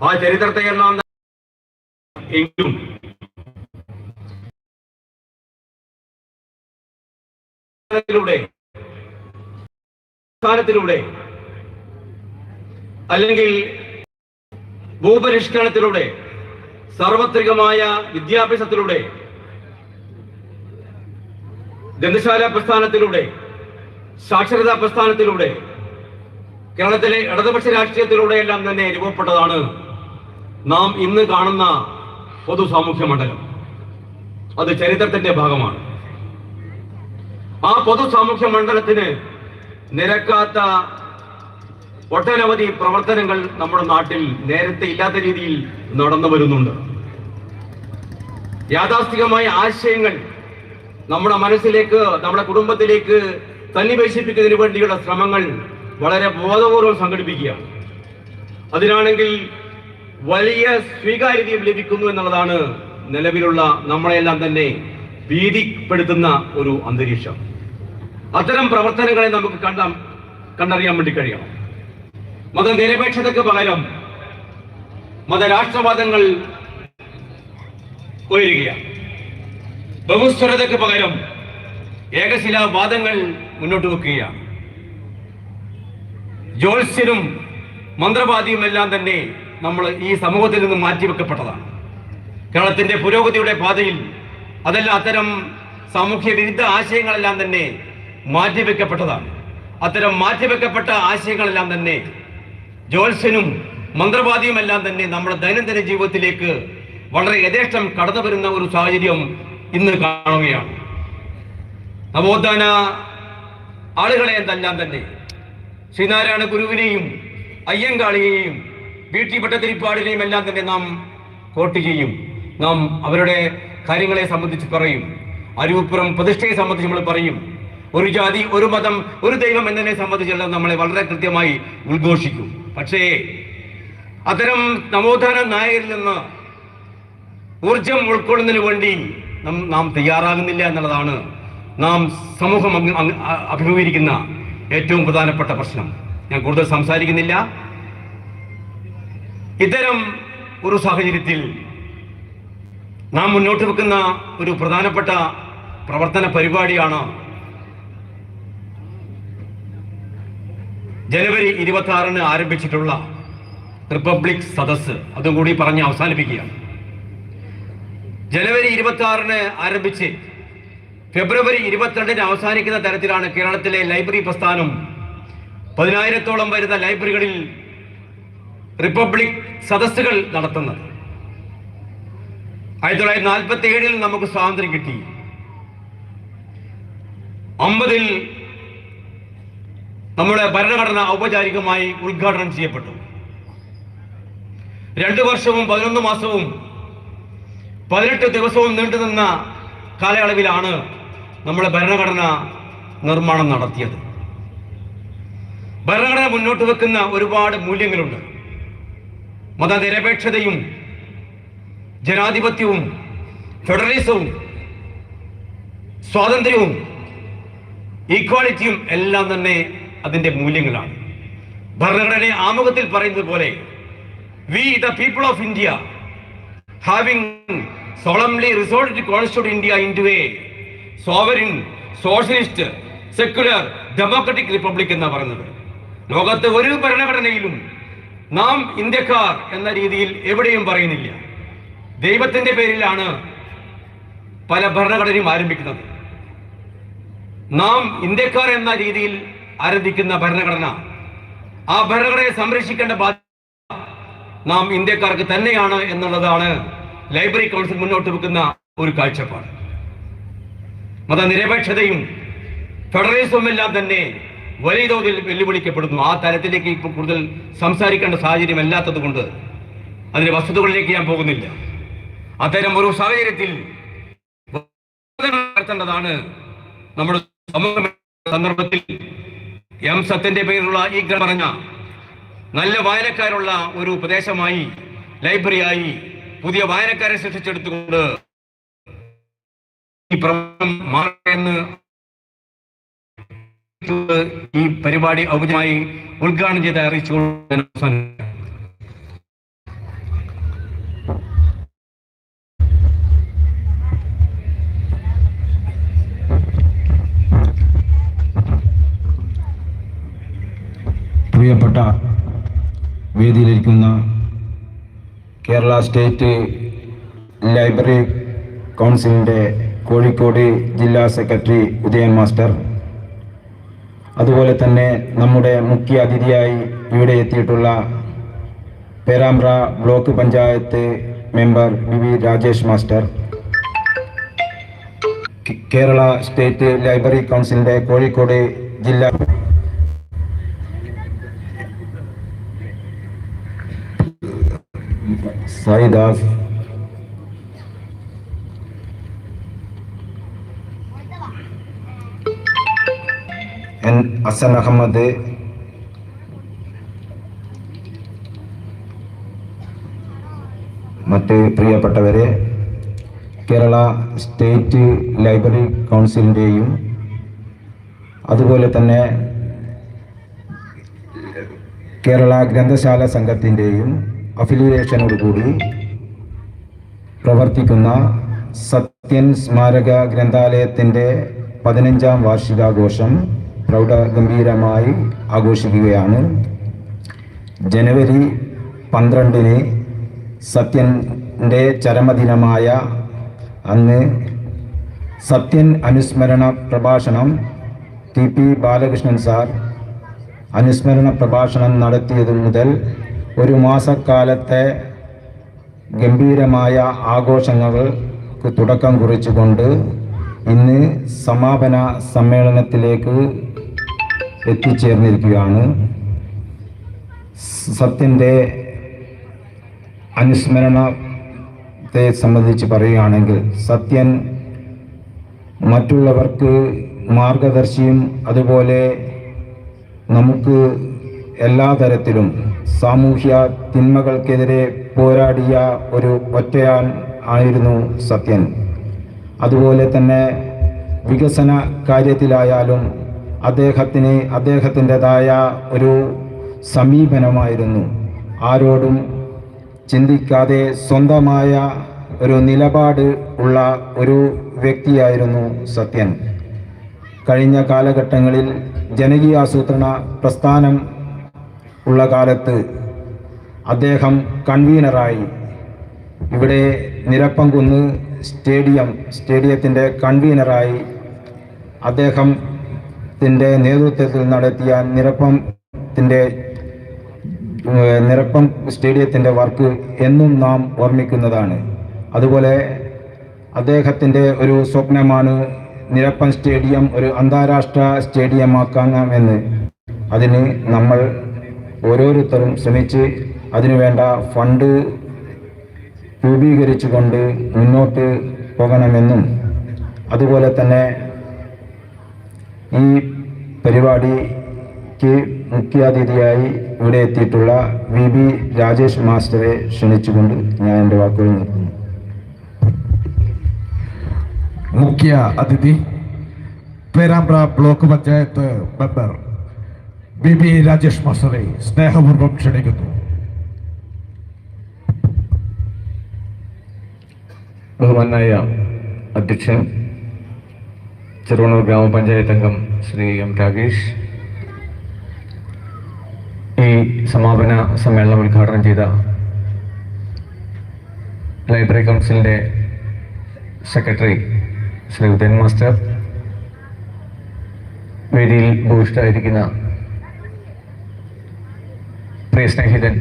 ആ ചരിത്രത്തെ എല്ലാം എങ്കിലും ത്തിലൂടെ സ്ഥാനത്തിലൂടെ അല്ലെങ്കിൽ ഭൂപരിഷ്കരണത്തിലൂടെ സാർവത്രികമായ വിദ്യാഭ്യാസത്തിലൂടെ ഗ്രന്ഥശാല പ്രസ്ഥാനത്തിലൂടെ സാക്ഷരതാ പ്രസ്ഥാനത്തിലൂടെ കേരളത്തിലെ ഇടതുപക്ഷ രാഷ്ട്രീയത്തിലൂടെ എല്ലാം തന്നെ രൂപപ്പെട്ടതാണ് നാം ഇന്ന് കാണുന്ന പൊതു സാമൂഹ്യ മണ്ഡലം. അത് ചരിത്രത്തിന്റെ ഭാഗമാണ്. ആ പൊതു സാമൂഹ്യ മണ്ഡലത്തിന് നിരക്കാത്ത ഒട്ടനവധി പ്രവർത്തനങ്ങൾ നമ്മുടെ നാട്ടിൽ നേരത്തെ ഇല്ലാത്ത രീതിയിൽ നടന്നു വരുന്നുണ്ട്. യാഥാസ്ഥികമായ ആശയങ്ങൾ നമ്മുടെ മനസ്സിലേക്ക് നമ്മുടെ കുടുംബത്തിലേക്ക് സന്നിവേശിപ്പിക്കുന്നതിന് വേണ്ടിയുള്ള ശ്രമങ്ങൾ വളരെ ബോധപൂർവം സംഘടിപ്പിക്കുകയാണ്. അതിനാണെങ്കിൽ വലിയ സ്വീകാര്യതയും ലഭിക്കുന്നു എന്നുള്ളതാണ് നിലവിലുള്ള നമ്മളെല്ലാം തന്നെ ഭീതിപ്പെടുത്തുന്ന ഒരു അന്തരീക്ഷം. അത്തരം പ്രവർത്തനങ്ങളെ നമുക്ക് കണ്ടാം കണ്ടറിയാൻ വേണ്ടി കഴിയണം. മതനിരപേക്ഷതയ്ക്ക് പകരം മതരാഷ്ട്രവാദങ്ങൾ ഉയരുകയാണ്. ബഹുസ്വരതയ്ക്ക് പകരം ഏകശിലാവാദങ്ങൾ മുന്നോട്ട് വെക്കുകയാണ്. ജ്യോത്സ്യനും മന്ത്രവാദിയും എല്ലാം തന്നെ നമ്മൾ ഈ സമൂഹത്തിൽ നിന്ന് മാറ്റിവെക്കപ്പെട്ടതാണ്. കേരളത്തിന്റെ പുരോഗതിയുടെ പാതയിൽ അതെല്ലാം അത്തരം സാമൂഹ്യ വിരുദ്ധ ആശയങ്ങളെല്ലാം തന്നെ മാറ്റിവെക്കപ്പെട്ടതാണ്. അത്തരം മാറ്റിവെക്കപ്പെട്ട ആശയങ്ങളെല്ലാം തന്നെ ജോത്സ്യനും മന്ത്രവാദിയുമെല്ലാം തന്നെ നമ്മുടെ ദൈനംദിന ജീവിതത്തിലേക്ക് വളരെ യഥേഷ്ടം കടന്നു വരുന്ന ഒരു സാഹചര്യം ഇന്ന് കാണുകയാണ്. നവോത്ഥാന ആളുകളെ എന്തെല്ലാം തന്നെ ശ്രീനാരായണ ഗുരുവിനെയും അയ്യങ്കാളിയെയും വി ഭട്ടതിരിപ്പാടിനെയും എല്ലാം തന്നെ നാം കോട്ട് ചെയ്യും. നാം അവരുടെ കാര്യങ്ങളെ സംബന്ധിച്ച് പറയും. അരുവപ്പുറം പ്രതിഷ്ഠയെ സംബന്ധിച്ച് നമ്മൾ പറയും. ഒരു ജാതി ഒരു മതം ഒരു ദൈവം എന്നതിനെ സംബന്ധിച്ചെല്ലാം നമ്മളെ വളരെ കൃത്യമായി ഉദ്ഘോഷിക്കും. പക്ഷേ അത്തരം നവോത്ഥാന നായകരിൽ നിന്ന് ഊർജം ഉൾക്കൊള്ളുന്നതിന് വേണ്ടി നം- നാം തയ്യാറാകുന്നില്ല എന്നുള്ളതാണ് നാം സമൂഹം അഭിമുഖീകരിക്കുന്ന ഏറ്റവും പ്രധാനപ്പെട്ട പ്രശ്നം. ഞാൻ കൂടുതൽ സംസാരിക്കുന്നില്ല. ഇത്തരം ഒരു സാഹചര്യത്തിൽ നാം മുന്നോട്ട് വെക്കുന്ന ഒരു പ്രധാനപ്പെട്ട പ്രവർത്തന പരിപാടിയാണ് ജനുവരി ഇരുപത്തി ആറിന് ആരംഭിച്ചിട്ടുള്ള റിപ്പബ്ലിക് സദസ് അതും കൂടി പറഞ്ഞ് അവസാനിപ്പിക്കുകയാണ്. ജനുവരി ഇരുപത്തി ആറിന് ആരംഭിച്ച് ഫെബ്രുവരി ഇരുപത്തിരണ്ടിന് അവസാനിക്കുന്ന തരത്തിലാണ് കേരളത്തിലെ ലൈബ്രറി പ്രസ്ഥാനം. പതിനായിരത്തോളം വരുന്ന ലൈബ്രറികളിൽ റിപ്പബ്ലിക് സദസ്സുകൾ നടത്തുന്നത്. ആയിരത്തി തൊള്ളായിരത്തി നാൽപ്പത്തി ഏഴിൽ നമുക്ക് സ്വാതന്ത്ര്യം കിട്ടി. അമ്പതിൽ നമ്മുടെ ഭരണഘടന ഔപചാരികമായി ഉദ്ഘാടനം ചെയ്യപ്പെട്ടു. രണ്ടു വർഷവും പതിനൊന്ന് മാസവും പതിനെട്ട് ദിവസവും നീണ്ടുനിന്ന കാലയളവിലാണ് നമ്മുടെ ഭരണഘടന നിർമ്മാണം നടത്തിയത്. ഭരണഘടന മുന്നോട്ട് വെക്കുന്ന ഒരുപാട് മൂല്യങ്ങളുണ്ട്. മതനിരപേക്ഷതയും ജനാധിപത്യവും ഫെഡറലിസവും സ്വാതന്ത്ര്യവും ഈക്വാളിറ്റിയും എല്ലാം തന്നെ അതിന്റെ മൂല്യങ്ങളാണ്. ഭരണഘടനയെ ആമുഖത്തിൽ പറയുന്നത് പോലെ we the people of India having solemnly resolved constitute India into a sovereign socialist secular democratic republic എന്നാണ് പറയുന്നത്. ലോകത്തെ ഒരു ഭരണഘടനയിലും നാം ഇന്ത്യക്കാർ എന്ന രീതിയിൽ എവിടെയും പറയുന്നില്ല. ദൈവത്തിന്റെ പേരിലാണ് പല ഭരണഘടനയും ആരംഭിക്കുന്നത്. നാം ഇന്ത്യക്കാർ എന്ന രീതിയിൽ ആരംഭിക്കുന്ന ഭരണഘടന ആ ഭരണഘടനയെ സംരക്ഷിക്കേണ്ട ബാധ്യത നാം ഇന്ത്യക്കാർക്ക് തന്നെയാണ് എന്നുള്ളതാണ് ലൈബ്രറി കൗൺസിൽ മുന്നോട്ട് വെക്കുന്ന ഒരു കാഴ്ചപ്പാട്. മതനിരപേക്ഷതയും ഫെഡറലിസവും എല്ലാം തന്നെ വലിയ തോതിൽ വെല്ലുവിളിക്കപ്പെടുന്നു. ആ തലത്തിലേക്ക് ഇപ്പോൾ കൂടുതൽ സംസാരിക്കേണ്ട സാഹചര്യം അല്ലാത്തത് കൊണ്ട് അതിന്റെ വസ്തുതകളിലേക്ക് ഞാൻ പോകുന്നില്ല. അത്തരം ഒരു സാഹചര്യത്തിൽ നടത്തേണ്ടതാണ് നമ്മുടെ സന്ദർഭത്തിൽ. എം സത്യന്റെ പേരിലുള്ള ഈ പറഞ്ഞ നല്ല വായനക്കാരുള്ള ഒരു പ്രദേശമായി ലൈബ്രറിയായി പുതിയ വായനക്കാരെ സൃഷ്ടിച്ചെടുത്തുകൊണ്ട് ഈ പ്രവർത്തനം മാറെന്ന് ഈ പരിപാടി ഔദ്യമായി ഉദ്ഘാടനം ചെയ്ത് അറിയിച്ചു പ്രിയപ്പെട്ട വേദിയിലിരിക്കുന്ന കേരള സ്റ്റേറ്റ് ലൈബ്രറി കൗൺസിലിന്റെ കോഴിക്കോട് ജില്ലാ സെക്രട്ടറി ഉദയൻ മാസ്റ്റർ അതുപോലെ തന്നെ നമ്മുടെ മുഖ്യ അതിഥിയായി ഇവിടെ എത്തിയിട്ടുള്ള Perambra block panchayat member V V Rajesh master. Kerala state library കൗൺസിലിന്റെ കോഴിക്കോട് ജില്ലാ സായിദാസ് എൻ അസൻ അഹമ്മദ്. മറ്റ് പ്രിയപ്പെട്ടവരെ കേരള സ്റ്റേറ്റ് ലൈബ്രറി കൗൺസിലിന്റെയും അതുപോലെ തന്നെ കേരള ഗ്രന്ഥശാല സംഘത്തിന്റെയും അഫിലിയേഷനോടുകൂടി പ്രവർത്തിക്കുന്ന സത്യൻ സ്മാരക ഗ്രന്ഥാലയത്തിന്റെ പതിനഞ്ചാം വാർഷികാഘോഷം പ്രൗഢഗംഭീരമായി ആഘോഷിക്കുകയാണ്. ജനുവരി പന്ത്രണ്ടിന് സത്യന്റെ ചരമദിനമായ അന്ന് സത്യൻ അനുസ്മരണ പ്രഭാഷണം ടി പി ബാലകൃഷ്ണൻ സാർ അനുസ്മരണ പ്രഭാഷണം നടത്തിയതു മുതൽ ഒരു മാസക്കാലത്തെ ഗംഭീരമായ ആഘോഷങ്ങൾക്ക് തുടക്കം കുറിച്ചുകൊണ്ട് ഇന്ന് സമാപന സമ്മേളനത്തിലേക്ക് എത്തിച്ചേർന്നിരിക്കുകയാണ്. സത്യന്റെ അനുസ്മരണത്തെ സംബന്ധിച്ച് പറയുകയാണെങ്കിൽ സത്യൻ മറ്റുള്ളവർക്ക് മാർഗദർശിയും അതുപോലെ നമുക്ക് എല്ലാ തരത്തിലും സാമൂഹ്യ തിന്മകൾക്കെതിരെ പോരാടിയ ഒരു ഒറ്റയാൻ ആയിരുന്നു സത്യൻ. അതുപോലെ തന്നെ വികസന കാര്യത്തിലായാലും അദ്ദേഹത്തിന് അദ്ദേഹത്തിന്റെതായ ഒരു സമീപനമായിരുന്നു. ആരോടും ചിന്തിക്കാതെ സ്വന്തമായ ഒരു നിലപാട് ഉള്ള ഒരു വ്യക്തിയായിരുന്നു സത്യൻ. കഴിഞ്ഞ കാലഘട്ടങ്ങളിൽ ജനകീയാസൂത്രണ പ്രസ്ഥാനം ഉള്ള കാലത്ത് അദ്ദേഹം കൺവീനറായി. ഇവിടെ നിരപ്പംകുന്ന് സ്റ്റേഡിയം സ്റ്റേഡിയത്തിന്റെ കൺവീനറായി. അദ്ദേഹത്തിന്റെ നേതൃത്വത്തിൽ നടത്തിയ നിരപ്പത്തിന്റെ നിരപ്പം സ്റ്റേഡിയത്തിന്റെ വർക്ക് എന്നും നാം ഓർമ്മിക്കുന്നതാണ്. അതുപോലെ അദ്ദേഹത്തിന്റെ ഒരു സ്വപ്നമാണ് നിരപ്പൻ സ്റ്റേഡിയം ഒരു അന്താരാഷ്ട്ര സ്റ്റേഡിയമാക്കാമെന്ന് അതിന് നമ്മൾ ഓരോരുത്തരും ശ്രമിച്ച് അതിനുവേണ്ട ഫണ്ട് രൂപീകരിച്ചുകൊണ്ട് മുന്നോട്ട് പോകണമെന്നും. അതുപോലെ തന്നെ ഈ പരിപാടിക്ക് മുഖ്യാതിഥിയായി ഇവിടെ എത്തിയിട്ടുള്ള വി ബി രാജേഷ് മാസ്റ്ററെ ക്ഷണിച്ചുകൊണ്ട് ഞാൻ എന്റെ വാക്കുകൾ നിർത്തുന്നു. മുഖ്യ അതിഥി Perambra block panchayat member B B Rajesh മാസ്റ്ററെ സ്നേഹപൂർവം ക്ഷണിക്കുന്നു. ബഹുമാനായ അധ്യക്ഷൻ ചെറുവണ്ണൂർ ഗ്രാമപഞ്ചായത്ത് അംഗം ശ്രീ എം രാകേഷ് ഈ സമാപന സമ്മേളനം ഉദ്ഘാടനം ചെയ്ത ലൈബ്രറി കൗൺസിലിന്റെ സെക്രട്ടറി ശ്രീ ഉദയൻ മാസ്റ്റർ വേദിയിൽ ഭൂഷ്ടായിരിക്കുന്ന പ്രിയ സ്നേഹിതൻ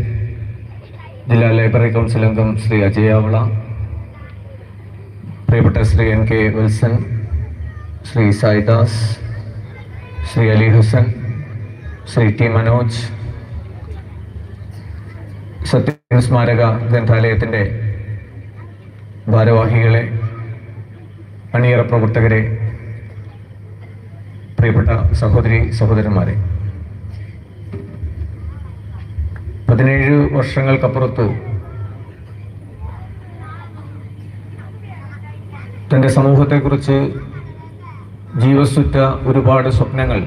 ജില്ലാ ലൈബ്രറി കൗൺസിൽ അംഗം ശ്രീ അജയ് ആവള പ്രിയപ്പെട്ട Shri N K Wilson Shri Saidas Shri Ali Husain Shri T Manoj സത്യ സ്മാരക ഗ്രന്ഥാലയത്തിന്റെ ഭാരവാഹികളെ അണിയറ പ്രവർത്തകരെ പ്രിയപ്പെട്ട സഹോദരി സഹോദരന്മാരെ. പതിനേഴ് വർഷങ്ങൾക്കപ്പുറത്ത് തന്റെ സമൂഹത്തെക്കുറിച്ച് ജീവസുറ്റ ഒരുപാട് സ്വപ്നങ്ങൾ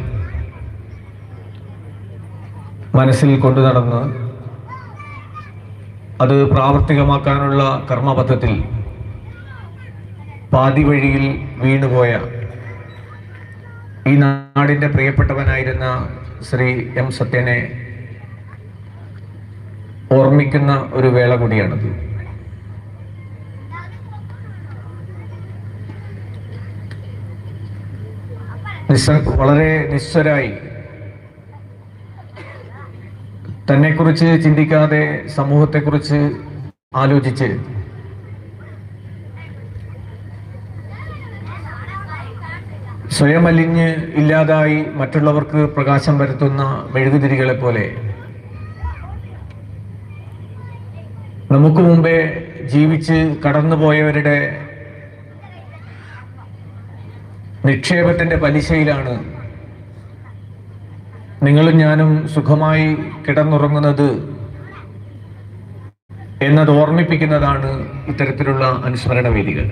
മനസ്സിൽ കൊണ്ടു നടന്ന് അത് പ്രാവർത്തികമാക്കാനുള്ള കർമ്മപഥത്തിൽ പാതി വഴിയിൽ വീണുപോയ ഈ നാടിന്റെ പ്രിയപ്പെട്ടവനായിരുന്ന ശ്രീ എം സത്യനെ ഓർമ്മിക്കുന്ന ഒരു വേള കൂടിയാണത്. നിസ്സ വളരെ നിസ്വരായി തന്നെക്കുറിച്ച് ചിന്തിക്കാതെ സമൂഹത്തെക്കുറിച്ച് ആലോചിച്ച്. സ്വയം അലിഞ്ഞ് ഇല്ലാതായി മറ്റുള്ളവർക്ക് പ്രകാശം വരുത്തുന്ന മെഴുകുതിരികളെ പോലെ നമുക്ക് മുമ്പേ ജീവിച്ച് കടന്നുപോയവരുടെ നിക്ഷേപത്തിന്റെ പലിശയിലാണ്. നിങ്ങളും ഞാനും സുഖമായി കിടന്നുറങ്ങുന്നത് എന്നത് ഓർമ്മിപ്പിക്കുന്നതാണ് ഇത്തരത്തിലുള്ള അനുസ്മരണ വേദികൾ.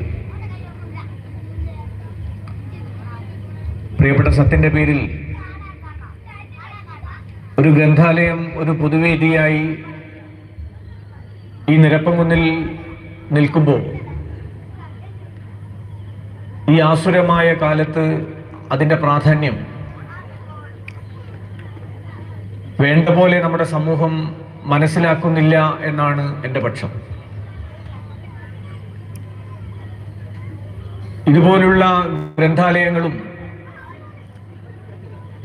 പ്രിയപ്പെട്ട സത്യന്റെ പേരിൽ ഒരു ഗ്രന്ഥാലയം ഒരു പൊതുവേദിയായി ഈ നിരപ്പംകുന്നിൽ നിൽക്കുമ്പോൾ ഈ ആസുരമായ കാലത്ത് അതിന്റെ പ്രാധാന്യം വേണ്ട പോലെ നമ്മുടെ സമൂഹം മനസ്സിലാക്കുന്നില്ല എന്നാണ് എന്റെ പക്ഷം. ഇതുപോലുള്ള ഗ്രന്ഥാലയങ്ങളും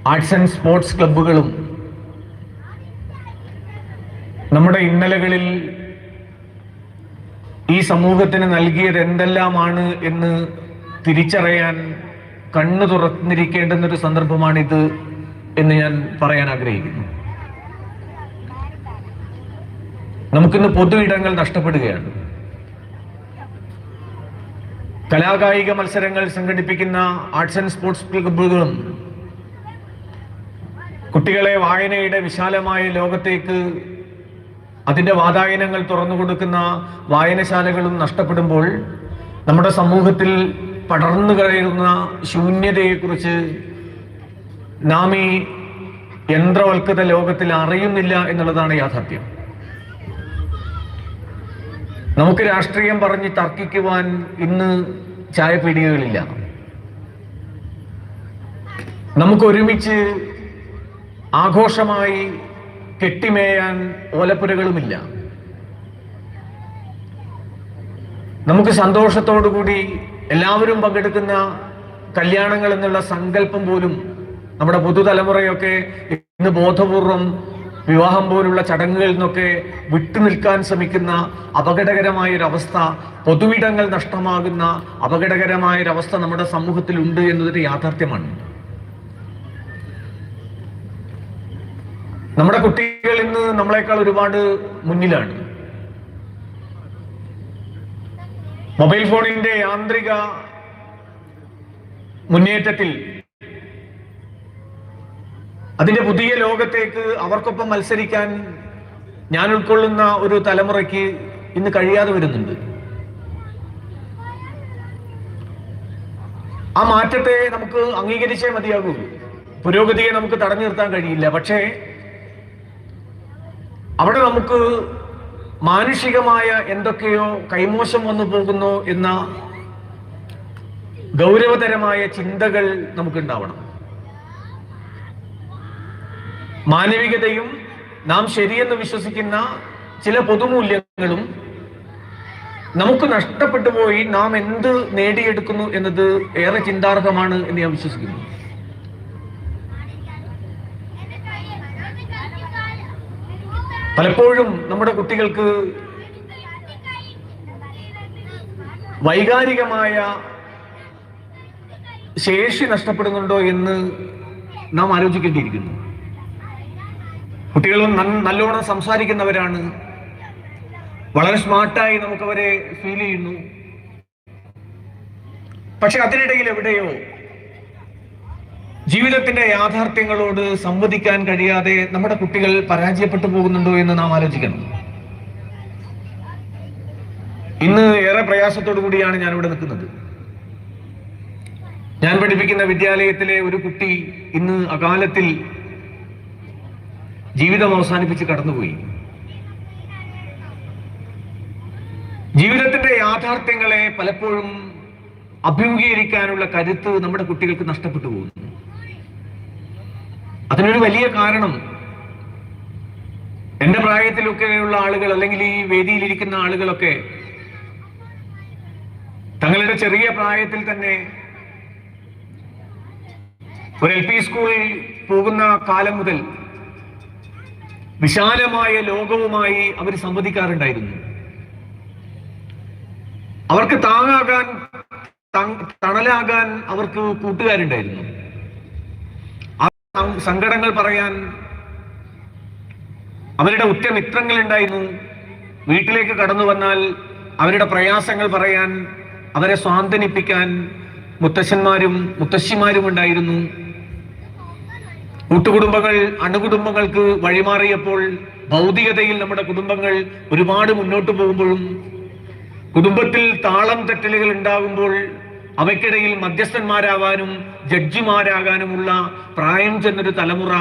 ആർട്സ് ആൻഡ് സ്പോർട്സ് ക്ലബ്ബുകളും നമ്മുടെ ഇന്നലകളിൽ ഈ സമൂഹത്തിന് നൽകിയത് എന്തെല്ലാമാണ് എന്ന് തിരിച്ചറിയാൻ കണ്ണു തുറന്നിരിക്കേണ്ടുന്നൊരു സന്ദർഭമാണിത് എന്ന് ഞാൻ പറയാൻ ആഗ്രഹിക്കുന്നു. നമുക്കിന്ന് പൊതു ഇടങ്ങൾ നഷ്ടപ്പെടുകയാണ്. കലാകായിക മത്സരങ്ങൾ സംഘടിപ്പിക്കുന്ന ആർട്സ് ആൻഡ് സ്പോർട്സ് ക്ലബുകളും കുട്ടികളെ വായനയുടെ വിശാലമായ ലോകത്തേക്ക് അതിന്റെ വാതായനങ്ങൾ തുറന്നു കൊടുക്കുന്ന വായനശാലകളും നഷ്ടപ്പെടുമ്പോൾ നമ്മുടെ സമൂഹത്തിൽ പടർന്നു കഴിയുന്ന ശൂന്യതയെക്കുറിച്ച് നാം ഈ യന്ത്രവൽകൃത ലോകത്തിൽ അറിയുന്നില്ല എന്നുള്ളതാണ് യാഥാർത്ഥ്യം. നമുക്ക് രാഷ്ട്രീയം പറഞ്ഞ് തർക്കിക്കുവാൻ ഇന്ന് ചായപീടികകളില്ല നമുക്ക് ഒരുമിച്ച് ആഘോഷമായി കെട്ടിമേയാൻ ഓലപ്പുരകളുമില്ല. നമുക്ക് സന്തോഷത്തോടുകൂടി എല്ലാവരും പങ്കെടുക്കുന്ന കല്യാണങ്ങൾ എന്നുള്ള സങ്കല്പം പോലും നമ്മുടെ പുതുതലമുറയൊക്കെ ഇന്ന് ബോധപൂർവം വിവാഹം പോലുള്ള ചടങ്ങുകളിൽ നിന്നൊക്കെ വിട്ടുനിൽക്കാൻ ശ്രമിക്കുന്ന അപകടകരമായ അവസ്ഥ പൊതുവിടങ്ങൾ നഷ്ടമാകുന്ന അപകടകരമായ ഒരു അവസ്ഥ നമ്മുടെ സമൂഹത്തിൽ ഉണ്ട് എന്നതൊരു യാഥാർത്ഥ്യമാണ്. നമ്മുടെ കുട്ടികൾ ഇന്ന് നമ്മളെക്കാൾ ഒരുപാട് മുന്നിലാണ്. മൊബൈൽ ഫോണിന്റെ യാന്ത്രിക മുന്നേറ്റത്തിൽ അതിന്റെ പുതിയ ലോകത്തേക്ക് അവർക്കൊപ്പം മത്സരിക്കാൻ ഞാൻ ഉൾക്കൊള്ളുന്ന ഒരു തലമുറയ്ക്ക് ഇന്ന് കഴിയാതെ വരുന്നുണ്ട്. ആ മാറ്റത്തെ നമുക്ക് അംഗീകരിച്ചേ മതിയാകൂ. പുരോഗതിയെ നമുക്ക് തടഞ്ഞു നിർത്താൻ കഴിയില്ല. പക്ഷേ അവിടെ നമുക്ക് മാനുഷികമായ എന്തൊക്കെയോ കൈമോശം വന്നു പോകുന്നു എന്ന ഗൗരവതരമായ ചിന്തകൾ നമുക്കുണ്ടാവണം. മാനവികതയും നാം ശരിയെന്ന് വിശ്വസിക്കുന്ന ചില പൊതുമൂല്യങ്ങളും നമുക്ക് നഷ്ടപ്പെട്ടു പോയി നാം എന്ത് നേടിയെടുക്കുന്നു എന്നത് ഏറെ ചിന്താർഹമാണ് എന്ന് ഞാൻ വിശ്വസിക്കുന്നു. പലപ്പോഴും നമ്മുടെ കുട്ടികൾക്ക് വൈകാരികമായ ശേഷി നഷ്ടപ്പെടുന്നുണ്ടോ എന്ന് നാം ആലോചിക്കേണ്ടിയിരിക്കുന്നു. കുട്ടികൾ നല്ലോണം സംസാരിക്കുന്നവരാണ്. വളരെ സ്മാർട്ടായി നമുക്കവരെ ഫീൽ ചെയ്യുന്നു. പക്ഷെ അതിനിടയിൽ എവിടെയോ ജീവിതത്തിന്റെ യാഥാർത്ഥ്യങ്ങളോട് സംവദിക്കാൻ കഴിയാതെ നമ്മുടെ കുട്ടികൾ പരാജയപ്പെട്ടു പോകുന്നുണ്ടോ എന്ന് നാം ആലോചിക്കണം. ഇന്ന് ഏറെ പ്രയാസത്തോടു കൂടിയാണ് ഞാൻ ഇവിടെ നിൽക്കുന്നത്. ഞാൻ പഠിപ്പിക്കുന്ന വിദ്യാലയത്തിലെ ഒരു കുട്ടി ഇന്ന് അകാലത്തിൽ ജീവിതം അവസാനിപ്പിച്ച് കടന്നുപോയി. ജീവിതത്തിന്റെ യാഥാർത്ഥ്യങ്ങളെ പലപ്പോഴും അഭിമുഖീകരിക്കാനുള്ള കരുത്ത് നമ്മുടെ കുട്ടികൾക്ക് നഷ്ടപ്പെട്ടു പോകുന്നു. അതിനൊരു വലിയ കാരണം. എന്റെ പ്രായത്തിലൊക്കെയുള്ള ആളുകൾ അല്ലെങ്കിൽ ഈ വേദിയിലിരിക്കുന്ന ആളുകളൊക്കെ തങ്ങളുടെ ചെറിയ പ്രായത്തിൽ തന്നെ ഒരു എൽ പി സ്കൂളിൽ പോകുന്ന കാലം മുതൽ വിശാലമായ ലോകവുമായി അവർ സംവദിക്കാറുണ്ടായിരുന്നു. അവർക്ക് താങ്ങാകാൻ തങ്- തണലാകാൻ അവർക്ക് കൂട്ടുകാരുണ്ടായിരുന്നു. സങ്കടങ്ങൾ പറയാൻ അവരുടെ ഉറ്റമിത്രങ്ങൾ ഉണ്ടായിരുന്നു വീട്ടിലേക്ക് കടന്നു വന്നാൽ അവരുടെ പ്രയാസങ്ങൾ പറയാൻ അവരെ സ്വാന്തനിപ്പിക്കാൻ മുത്തശ്ശന്മാരും മുത്തശ്ശിമാരും ഉണ്ടായിരുന്നു. കൂട്ടുകുടുംബങ്ങൾ അണുകുടുംബങ്ങൾക്ക് വഴിമാറിയപ്പോൾ ഭൗതികതയിൽ നമ്മുടെ കുടുംബങ്ങൾ ഒരുപാട് മുന്നോട്ട് പോകുമ്പോഴും കുടുംബത്തിൽ താളം തെറ്റലുകൾ ഉണ്ടാകുമ്പോൾ അവയ്ക്കിടയിൽ മധ്യസ്ഥന്മാരാകാനും ജഡ്ജിമാരാകാനുമുള്ള പ്രായം ചെന്നൊരു തലമുറ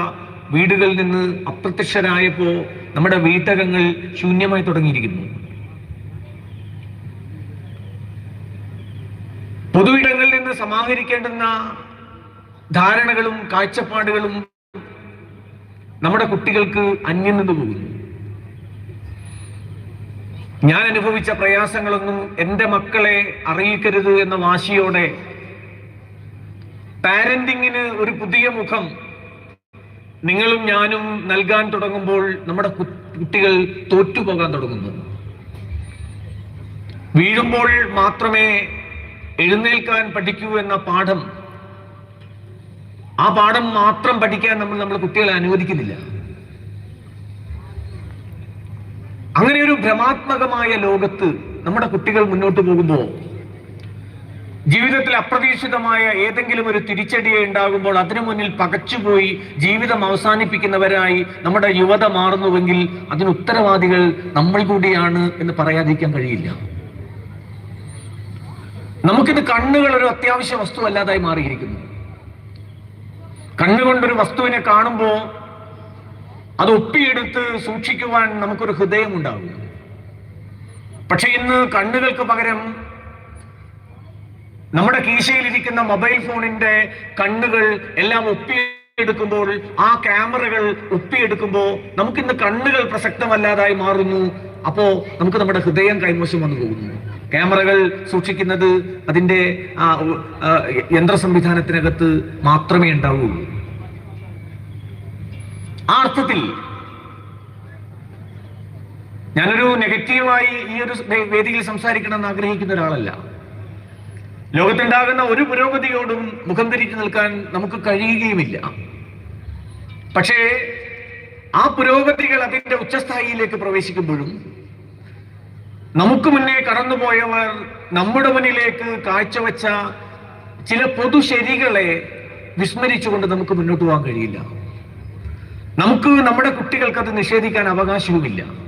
വീടുകളിൽ നിന്ന് അപ്രത്യക്ഷരായപ്പോ നമ്മുടെ വീട്ടകങ്ങൾ ശൂന്യമായി തുടങ്ങിയിരിക്കുന്നു. പൊതുവിടങ്ങളിൽ നിന്ന് സമാഹരിക്കേണ്ടുന്ന ധാരണകളും കാഴ്ചപ്പാടുകളും നമ്മുടെ കുട്ടികൾക്ക് അന്യം നിന്ന് പോകുന്നു. ഞാൻ അനുഭവിച്ച പ്രയാസങ്ങളൊന്നും എന്റെ മക്കളെ അറിയിക്കരുത് എന്ന വാശിയോടെ പാരന്റിങ്ങിന് ഒരു പുതിയ മുഖം നിങ്ങളും ഞാനും നൽകാൻ തുടങ്ങുമ്പോൾ നമ്മുടെ കുട്ടികൾ തോറ്റുപോകാൻ തുടങ്ങുന്നു. വീഴുമ്പോൾ മാത്രമേ എഴുന്നേൽക്കാൻ പഠിക്കൂ എന്ന പാഠം ആ പാഠം മാത്രം പഠിക്കാൻ നമ്മൾ നമ്മുടെ കുട്ടികളെ അനുവദിക്കുന്നില്ല. അങ്ങനെ ഒരു ഭ്രമാത്മകമായ ലോകത്ത് നമ്മുടെ കുട്ടികൾ മുന്നോട്ട് പോകുമ്പോൾ ജീവിതത്തിൽ അപ്രതീക്ഷിതമായ ഏതെങ്കിലും ഒരു തിരിച്ചടിയെ ഉണ്ടാകുമ്പോൾ അതിനു മുന്നിൽ പകച്ചുപോയി ജീവിതം അവസാനിപ്പിക്കുന്നവരായി നമ്മുടെ യുവത മാറുന്നുവെങ്കിൽ അതിന് ഉത്തരവാദികൾ നമ്മൾ കൂടിയാണ് എന്ന് പറയാതിരിക്കാൻ കഴിയില്ല. നമുക്കിത് കണ്ണുകൾ ഒരു അത്യാവശ്യ വസ്തു അല്ലാതായി മാറിയിരിക്കുന്നു. കണ്ണുകൊണ്ടൊരു വസ്തുവിനെ കാണുമ്പോൾ അത് ഒപ്പിയെടുത്ത് സൂക്ഷിക്കുവാൻ നമുക്കൊരു ഹൃദയമുണ്ടാകും പക്ഷെ ഇന്ന് കണ്ണുകൾക്ക് പകരം നമ്മുടെ കീശയിലിരിക്കുന്ന മൊബൈൽ ഫോണിന്റെ കണ്ണുകൾ എല്ലാം ഒപ്പിയെടുക്കുമ്പോൾ ആ ക്യാമറകൾ ഒപ്പിയെടുക്കുമ്പോൾ നമുക്കിന്ന് കണ്ണുകൾ പ്രസക്തമല്ലാതായി മാറുന്നു. അപ്പോ നമുക്ക് നമ്മുടെ ഹൃദയം കൈമോശം വന്നു പോകുന്നു. ക്യാമറകൾ സൂക്ഷിക്കുന്നത് അതിന്റെ യന്ത്ര സംവിധാനത്തിനകത്ത് മാത്രമേ ഉണ്ടാവുകയുള്ളൂ. ആ അർത്ഥത്തിൽ ഞാനൊരു നെഗറ്റീവായി ഈ ഒരു വേദിയിൽ സംസാരിക്കണമെന്ന് ആഗ്രഹിക്കുന്ന ഒരാളല്ല. ലോകത്തുണ്ടാകുന്ന ഒരു പുരോഗതിയോടും മുഖം തിരിച്ചു നിൽക്കാൻ നമുക്ക് കഴിയുകയുമില്ല. പക്ഷേ ആ പുരോഗതികൾ അതിന്റെ ഉച്ചസ്ഥായിയിലേക്ക് പ്രവേശിക്കുമ്പോഴും നമുക്ക് മുന്നേ കടന്നുപോയവർ നമ്മുടെ മുന്നിലേക്ക് കാഴ്ചവെച്ച ചില പൊതു ശരികളെ വിസ്മരിച്ചുകൊണ്ട് നമുക്ക് മുന്നോട്ട് പോകാൻ കഴിയില്ല. നമുക്ക് നമ്മുടെ കുട്ടികൾക്ക് അത് നിഷേധിക്കാൻ അവകാശവുമില്ല.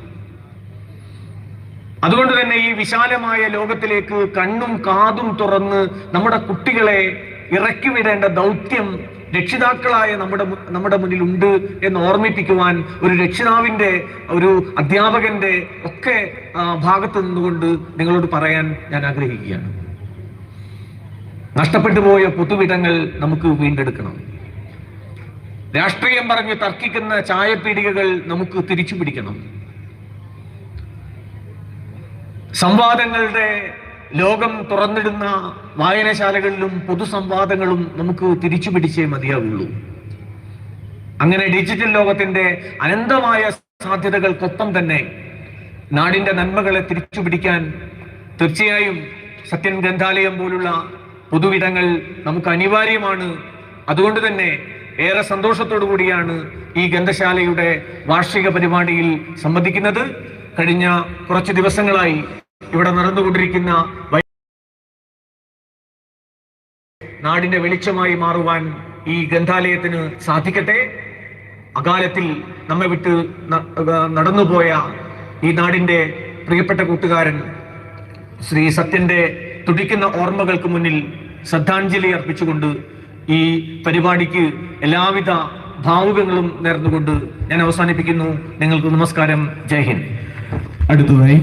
അതുകൊണ്ട് തന്നെ ഈ വിശാലമായ ലോകത്തിലേക്ക് കണ്ണും കാതും തുറന്ന് നമ്മുടെ കുട്ടികളെ ഇറക്കി വിടേണ്ട ദൗത്യം രക്ഷിതാക്കളായ നമ്മുടെ നമ്മുടെ മുന്നിൽ ഉണ്ട് എന്ന് ഓർമ്മിപ്പിക്കുവാൻ ഒരു രക്ഷിതാവിന്റെ ഒരു അധ്യാപകന്റെ ഒക്കെ ഭാഗത്ത് നിന്നുകൊണ്ട് നിങ്ങളോട് പറയാൻ ഞാൻ ആഗ്രഹിക്കുകയാണ്. നഷ്ടപ്പെട്ടു പോയ പൊതുവിടങ്ങൾ നമുക്ക് വീണ്ടെടുക്കണം. രാഷ്ട്രീയം പറഞ്ഞ് തർക്കിക്കുന്ന ചായപ്പീടികകൾ നമുക്ക് തിരിച്ചു പിടിക്കണം സംവാദങ്ങളുടെ ലോകം തുറന്നിടുന്ന വായനശാലകളിലും പൊതുസംവാദങ്ങളും നമുക്ക് തിരിച്ചു പിടിച്ചേ മതിയാവുള്ളൂ. അങ്ങനെ ഡിജിറ്റൽ ലോകത്തിന്റെ അനന്തമായ സാധ്യതകൾക്കൊപ്പം തന്നെ നാടിന്റെ നന്മകളെ തിരിച്ചു പിടിക്കാൻ തീർച്ചയായും സത്യൻ ഗ്രന്ഥാലയം പോലുള്ള പൊതുവിടങ്ങൾ നമുക്ക് അനിവാര്യമാണ്. അതുകൊണ്ട് തന്നെ ഏറെ സന്തോഷത്തോടു കൂടിയാണ് ഈ ഗ്രന്ഥശാലയുടെ വാർഷിക പരിപാടിയിൽ സംബന്ധിക്കുന്നത്. കഴിഞ്ഞ കുറച്ച് ദിവസങ്ങളായി ഇവിടെ നടന്നുകൊണ്ടിരിക്കുന്ന നാടിന്റെ വെളിച്ചമായി മാറുവാൻ ഈ ഗ്രന്ഥാലയത്തിന് സാധിക്കട്ടെ? അകാലത്തിൽ നമ്മെ വിട്ട് നടന്നുപോയ ഈ നാടിന്റെ പ്രിയപ്പെട്ട കൂട്ടുകാരൻ ശ്രീ സത്യന്റെ തുടിക്കുന്ന ഓർമ്മകൾക്ക് മുന്നിൽ ശ്രദ്ധാഞ്ജലി അർപ്പിച്ചുകൊണ്ട് ഈ പരിപാടിക്ക് എല്ലാവിധ ഭാവുകങ്ങളും നേർന്നുകൊണ്ട് ഞാൻ അവസാനിപ്പിക്കുന്നു. നിങ്ങൾക്ക് നമസ്കാരം. ജയ് ഹിന്ദ്. അടുത്തതായി